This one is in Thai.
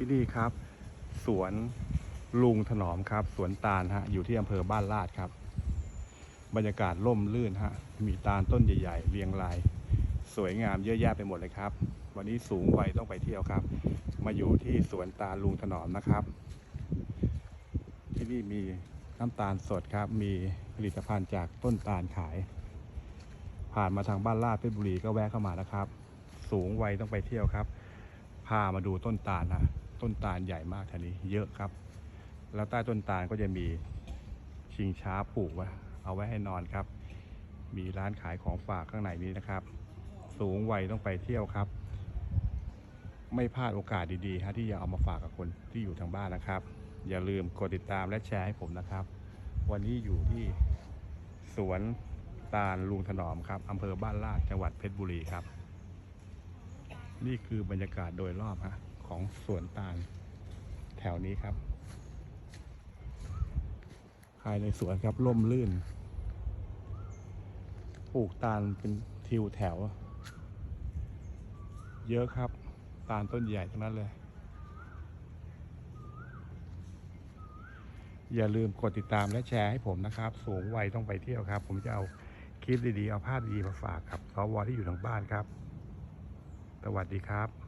ที่นี่ครับ สวนลุงถนอมครับ สวนตาลฮะอยู่ที่อำเภอบ้านลาดครับ บรรยากาศร่มรื่นฮะมีตาลต้นใหญ่ ๆ เรียงราย สวยงามเยอะแยะไปหมดเลยครับ วันนี้สูงวัยต้องไปเที่ยวครับ มาอยู่ที่สวนตาลลุงถนอมนะครับ ที่นี่มีน้ำตาลสดครับ มีผลิตภัณฑ์จากต้นตาลขาย ผ่านมาทางบ้านลาดเพชรบุรีก็แวะเข้ามานะครับ สูงวัยต้องไปเที่ยวครับ พามาดูต้นตาลนะ ต้นตาลใหญ่มากแถวนี้เยอะครับ แล้วใต้ต้นตาลก็จะมีชิงช้าผูกไว้เอาไว้ให้นอนครับ มีร้านขายของฝากข้างในนี้นะครับ สูงวัยต้องไปเที่ยวครับ ไม่พลาดโอกาสดีๆฮะที่จะเอามาฝากกับคนที่อยู่ทางบ้านนะครับ อย่าลืมกดติดตามและแชร์ให้ผมนะครับ วันนี้อยู่ที่สวนตาลลุงถนอมครับอำเภอบ้านลาดจังหวัดเพชรบุรีครับ นี่คือบรรยากาศโดยรอบฮะ ของสวนตาลแถวนี้ครับ ภายในสวนครับร่มรื่น ปลูกตาลเป็นทิวแถว เยอะครับ ตาลต้นใหญ่ทั้งนั้นเลย อย่าลืมกดติดตามและแชร์ให้ผมนะครับ สูงวัยต้องไปเที่ยวครับ ผมจะเอาคลิปดีๆ เอาภาพดีมาฝากครับสวที่อยู่ทางบ้านครับ สวัสดีครับ